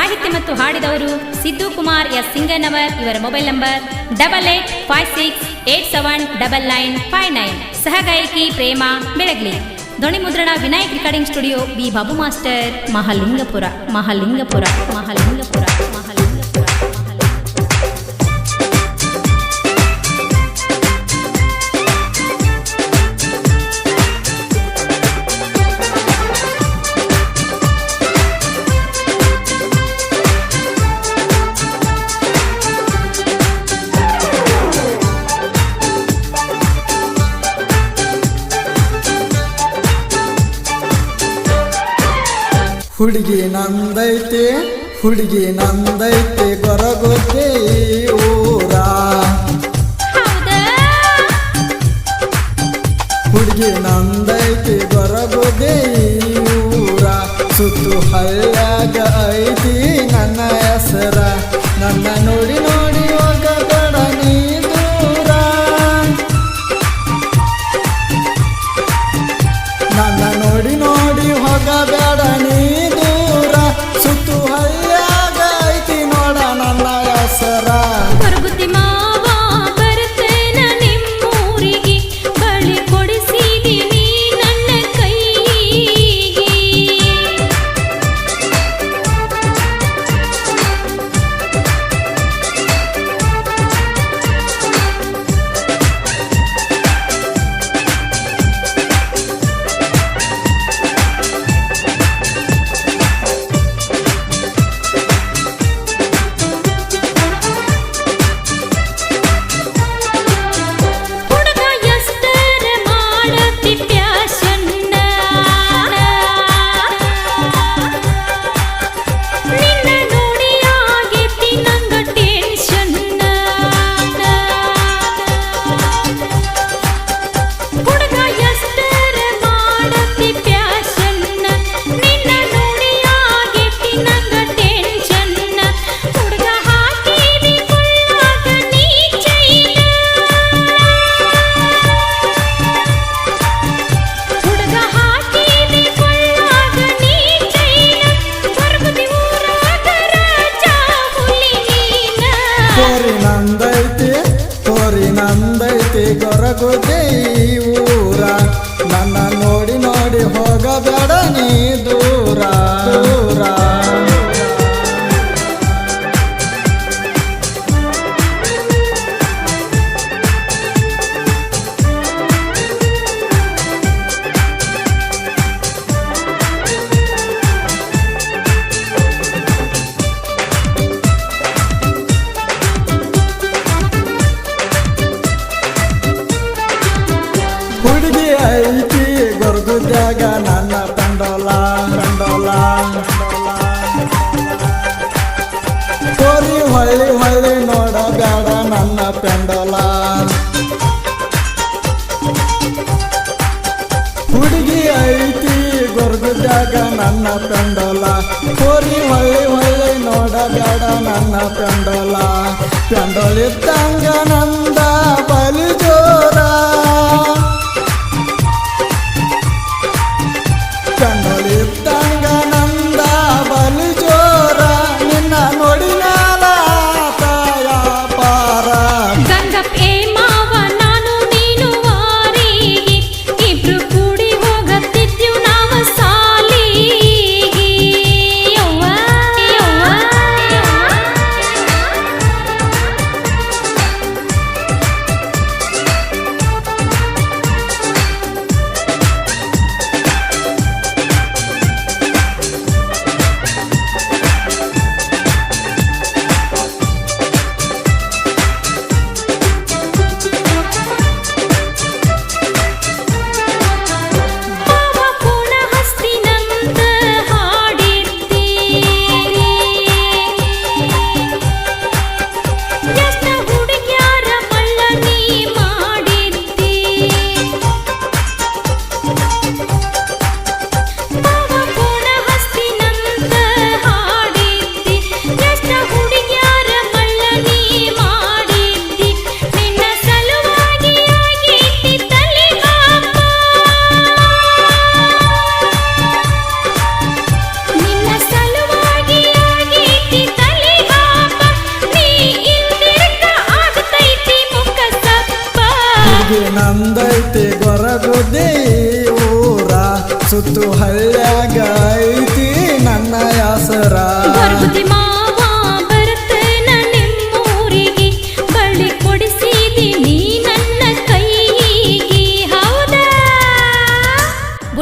ಸಾಹಿತ್ಯ ಮತ್ತು ಹಾಡಿದವರು ಸಿದ್ದು ಕುಮಾರ್ ಎಸ್ ಸಿಂಗನವರ್. ಇವರ mobile number double eight five six eight seven double nine five nine. ಸಹಗಾಯಕಿ Prema Belagli. ಧ್ವನಿ ಮುದ್ರಣ Vinayak recording studio B Babu master, Mahalingapura Mahalingapura Mahalingapura Mahalingapura. ಹುಡುಗಿ ನಂದೈತೆ ಹುಡುಗಿ ನಂದೈತೆ ಗೊರಗೊತ್ತೆ ಊರ. ಹುಡುಗಿ ನಂದೈತೆ ಗೊರಗೊದ್ದೆ ಈ ಊರ. ಸುತ್ತು ಹಳ್ಳ್ಯಾಗ ತೋರಿ ನಂದೈತಿ ತೋರಿ ನಂದೈತಿ ಗೊರಗುದೆ ಗೊರಗುದ್ಯಾಗ ನನ್ನ ತಂಡೋಲ ತಂಡೋಲ ಕೋರಿ ಹೊಳ್ಳಿ ಹೊಳ್ಳಿ ನೋಡಬೇಡ ನನ್ನ ಪೆಂಡೋಲ. ಹುಡುಗಿ ಐತಿ ಗೊರಗುದ್ಯಾಗ ನನ್ನ ಪೆಂಡೋಲ. ಕೋರಿ ಹೊಳ್ಳಿ ಹೊಳ್ಳಿ ನೋಡಬೇಡ ನನ್ನ ಪೆಂಡೋಲ. ಪೆಂಡೋಲಿದ್ದಂಗ ನಂದ ನಂದೈತೆ ಗೊರಗುದಿ ಊರ. ಸುತ್ತು ಹಳ್ಳ್ಯಾಗೈತಿ ನನ್ನ ಆಸರ